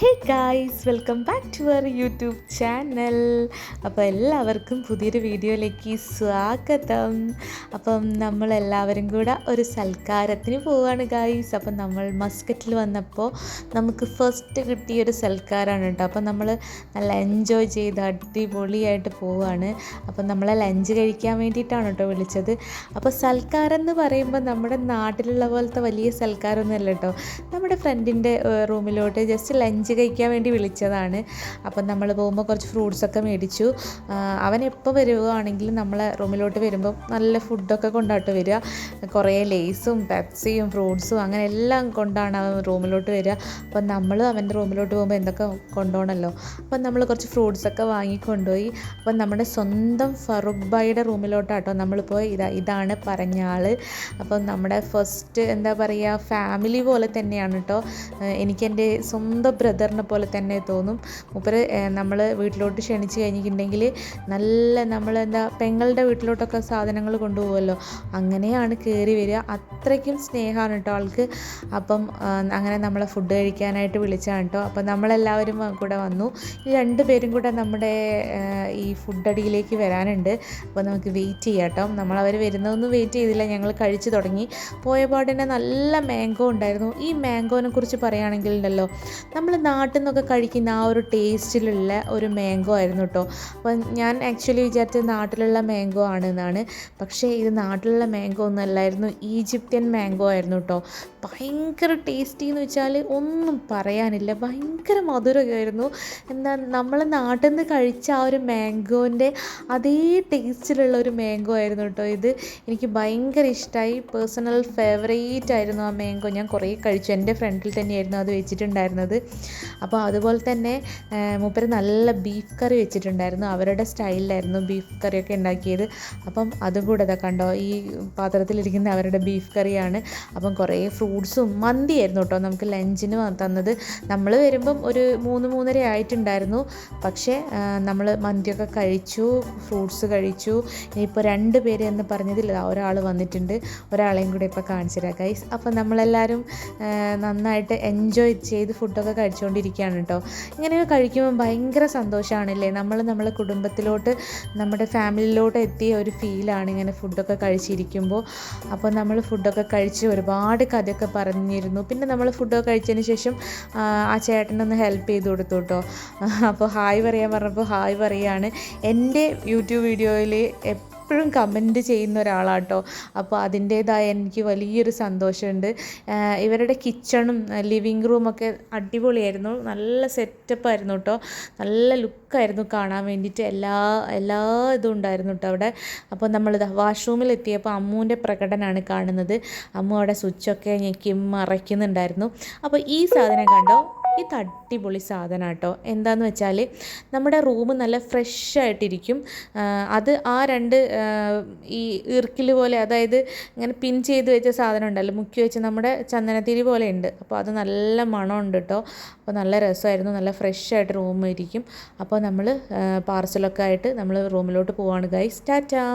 Hey guys welcome back to our YouTube channel അപ്പോൾ എല്ലാവർക്കും പുതിയൊരു വീഡിയോയിലേക്ക് സ്വാഗതം. അപ്പം നമ്മളെല്ലാവരും കൂടെ ഒരു സൽക്കാരത്തിന് പോവുകയാണ് ഗായ്സ് അപ്പം നമ്മൾ മസ്കറ്റിൽ വന്നപ്പോൾ നമുക്ക് ഫസ്റ്റ് കിട്ടിയൊരു സൽക്കാരമാണ് കേട്ടോ അപ്പം നമ്മൾ നല്ല എൻജോയ് ചെയ്ത് അടിപൊളിയായിട്ട് പോവുകയാണ് അപ്പം നമ്മളെ ലഞ്ച് കഴിക്കാൻ വേണ്ടിയിട്ടാണ് കേട്ടോ വിളിച്ചത്. അപ്പോൾ സൽക്കാരം എന്ന് പറയുമ്പോൾ നമ്മുടെ നാട്ടിലുള്ള പോലത്തെ വലിയ സൽക്കാരമൊന്നുമല്ല കേട്ടോ നമ്മുടെ ഫ്രണ്ടിന്റെ റൂമിലോട്ട് ജസ്റ്റ് ലഞ്ച് കഴിക്കാൻ വേണ്ടി വിളിച്ചതാണ്. അപ്പം നമ്മൾ പോകുമ്പോൾ കുറച്ച് ഫ്രൂട്ട്സൊക്കെ മേടിച്ചു. അവൻ എപ്പോൾ വരുവാണെങ്കിലും നമ്മളെ റൂമിലോട്ട് വരുമ്പോൾ നല്ല ഫുഡൊക്കെ കൊണ്ടാട്ട് വരിക. കുറേ ലേസും പെപ്സിയും ഫ്രൂട്ട്സും അങ്ങനെ എല്ലാം കൊണ്ടാണ് അവൻ റൂമിലോട്ട് വരിക. അപ്പം നമ്മൾ അവന്റെ റൂമിലോട്ട് പോകുമ്പോൾ എന്തൊക്കെ കൊണ്ടുപോകണമല്ലോ അപ്പം നമ്മൾ കുറച്ച് ഫ്രൂട്ട്സൊക്കെ വാങ്ങിക്കൊണ്ടുപോയി അപ്പം നമ്മുടെ സ്വന്തം ഫറൂഖ് റൂമിലോട്ടാട്ടോ നമ്മളിപ്പോൾ ഇതാ ഇതാണ് പറഞ്ഞ അപ്പം നമ്മുടെ ഫസ്റ്റ് എന്താ പറയുക ഫാമിലി പോലെ തന്നെയാണ് കേട്ടോ എനിക്കെന്റെ സ്വന്തം ബ്രദറിനെ പോലെ തന്നെ തോന്നും. മൂപ്പര് നമ്മൾ വീട്ടിലോട്ട് ക്ഷണിച്ച് കഴിഞ്ഞിട്ടുണ്ടെങ്കിൽ നല്ല നമ്മളെന്താ പെങ്ങളുടെ വീട്ടിലോട്ടൊക്കെ സാധനങ്ങൾ കൊണ്ടുപോകുമല്ലോ. അങ്ങനെയാണ് കയറി വരിക. അത്രയ്ക്കും സ്നേഹമാണ് കേട്ടോ ആൾക്ക്. അപ്പം അങ്ങനെ നമ്മളെ ഫുഡ് കഴിക്കാനായിട്ട് വിളിച്ചാണ് കേട്ടോ. അപ്പം നമ്മളെല്ലാവരും കൂടെ വന്നു. ഈ രണ്ട് പേരും കൂടെ നമ്മുടെ ഈ ഫുഡ് അടിയിലേക്ക് വരാനുണ്ട്. അപ്പോൾ നമുക്ക് വെയിറ്റ് ചെയ്യാം കേട്ടോ. നമ്മളവർ വരുന്നതൊന്നും വെയിറ്റ് ചെയ്തില്ല. ഞങ്ങൾ കഴിച്ചു തുടങ്ങി. പോയ പാടിനെ നല്ല മാംഗോ ഉണ്ടായിരുന്നു. ഈ മാംഗോനെ കുറിച്ച് പറയുകയാണെങ്കിൽ ഉണ്ടല്ലോ നമ്മൾ നാട്ടിൽ നിന്നൊക്കെ കഴിക്കുന്ന ആ ഒരു ടേസ്റ്റിലുള്ള ഒരു മാംഗോ ആയിരുന്നു കേട്ടോ അപ്പം ഞാൻ ആക്ച്വലി വിചാരിച്ചത് നാട്ടിലുള്ള മാംഗോ ആണെന്നാണ്. പക്ഷേ ഇത് നാട്ടിലുള്ള മാംഗോ ഒന്നും അല്ലായിരുന്നു ഈജിപ്ഷ്യൻ മാംഗോ ആയിരുന്നു കേട്ടോ ഭയങ്കര ടേസ്റ്റി എന്ന് വെച്ചാൽ ഒന്നും പറയാനില്ല. ഭയങ്കര മധുരമായിരുന്നു. എന്താ നമ്മൾ നാട്ടിൽ നിന്ന് കഴിച്ച ആ ഒരു മാംഗോന്റെ അതേ ടേസ്റ്റിലുള്ള ഒരു മാംഗോ ആയിരുന്നു കേട്ടോ ഇത്. എനിക്ക് ഭയങ്കര ഇഷ്ടമായി പേഴ്സണൽ ഫേവറേറ്റ് ആയിരുന്നു ആ മാംഗോ ഞാൻ കുറേ കഴിച്ചു. എന്റെ ഫ്രണ്ടിൽ തന്നെയായിരുന്നു അത് വെച്ചിട്ടുണ്ടായിരുന്നത്. അപ്പോൾ അതുപോലെ തന്നെ മൂപ്പര് നല്ല ബീഫ് കറി വെച്ചിട്ടുണ്ടായിരുന്നു. അവരുടെ സ്റ്റൈലിലായിരുന്നു ബീഫ് കറിയൊക്കെ ഉണ്ടാക്കിയത്. അപ്പം അതും കൂടെ ഇതാ കണ്ടോ ഈ പാത്രത്തിലിരിക്കുന്ന അവരുടെ ബീഫ് കറിയാണ് അപ്പം കുറേ ഫ്രൂട്ട്സും മന്തിയായിരുന്നു കേട്ടോ നമുക്ക് ലഞ്ചിന് തന്നത്. നമ്മൾ വരുമ്പം ഒരു മൂന്ന് മൂന്നര ആയിട്ടുണ്ടായിരുന്നു. പക്ഷേ നമ്മൾ മന്തിയൊക്കെ കഴിച്ചു ഫ്രൂട്ട്സ് കഴിച്ചു. ഇനിയിപ്പോൾ രണ്ട് പേര് എന്ന് പറഞ്ഞതില്ല ഒരാൾ വന്നിട്ടുണ്ട്. ഒരാളെയും കൂടെ ഇപ്പോൾ കാണിച്ചു തരാം അപ്പോൾ നമ്മളെല്ലാവരും നന്നായിട്ട് എൻജോയ് ചെയ്ത് ഫുഡൊക്കെ കഴിച്ചുകൊണ്ടിരിക്കുകയാണ് കേട്ടോ. ഇങ്ങനെയൊക്കെ കഴിക്കുമ്പോൾ ഭയങ്കര സന്തോഷമാണല്ലേ നമ്മൾ നമ്മളെ കുടുംബത്തിലോട്ട് നമ്മുടെ ഫാമിലിയിലോട്ട് എത്തിയ ഒരു ഫീലാണ് ഇങ്ങനെ ഫുഡൊക്കെ കഴിച്ചിരിക്കുമ്പോൾ. അപ്പോൾ നമ്മൾ ഫുഡൊക്കെ കഴിച്ച് ഒരുപാട് കഥയൊക്കെ പറഞ്ഞിരുന്നു. പിന്നെ നമ്മൾ ഫുഡൊക്കെ കഴിച്ചതിന് ശേഷം ആ, ചേട്ടനൊന്ന് ഹെൽപ്പ് ചെയ്ത് കൊടുത്തു കേട്ടോ. അപ്പോൾ ഹായ് പറയാൻ പറഞ്ഞപ്പോൾ ഹായ് പറയുകയാണ് എന്റെ യൂട്യൂബ് വീഡിയോയിൽ എപ്പോഴും കമന്റ് ചെയ്യുന്ന ഒരാളാട്ടോ. അപ്പോൾ അതിന്റേതായ എനിക്ക് വലിയൊരു സന്തോഷമുണ്ട്. ഇവരുടെ കിച്ചണും ലിവിങ് റൂമൊക്കെ അടിപൊളിയായിരുന്നു. നല്ല സെറ്റപ്പായിരുന്നു കേട്ടോ. നല്ല ലുക്കായിരുന്നു കാണാൻ വേണ്ടിയിട്ട് എല്ലാ എല്ലാ ഇതും ഉണ്ടായിരുന്നു കേട്ടോ അവിടെ. അപ്പോൾ നമ്മളിത് വാഷ്റൂമിൽ എത്തിയപ്പോൾ അമ്മുവിന്റെ പ്രകടനമാണ് കാണുന്നത്. അമ്മു അവിടെ സ്വിച്ചൊക്കെ ഞെക്കി മറയ്ക്കുന്നുണ്ടായിരുന്നു. അപ്പോൾ ഈ സാധനം കണ്ടോ? ഇത് അടിപൊളി സാധനം കേട്ടോ എന്താന്ന് വെച്ചാൽ നമ്മുടെ റൂം നല്ല ഫ്രഷ് ആയിട്ടിരിക്കും അത് ആ രണ്ട് ഈ ഇർക്കിൽ പോലെ അതായത് ഇങ്ങനെ പിൻ ചെയ്ത് വെച്ച സാധനം ഉണ്ടല്ലോ മുക്കി വെച്ച് നമ്മുടെ ചന്ദനത്തിരി പോലെ ഉണ്ട്. അപ്പോൾ അത് നല്ല മണമുണ്ട് കേട്ടോ അപ്പോൾ നല്ല രസമായിരുന്നു നല്ല ഫ്രഷ് ആയിട്ട് റൂം ഇരിക്കും. അപ്പോൾ നമ്മൾ പാർസലൊക്കെ ആയിട്ട് നമ്മൾ റൂമിലോട്ട് പോവാണ് ഗൈസ് ടാറ്റാ!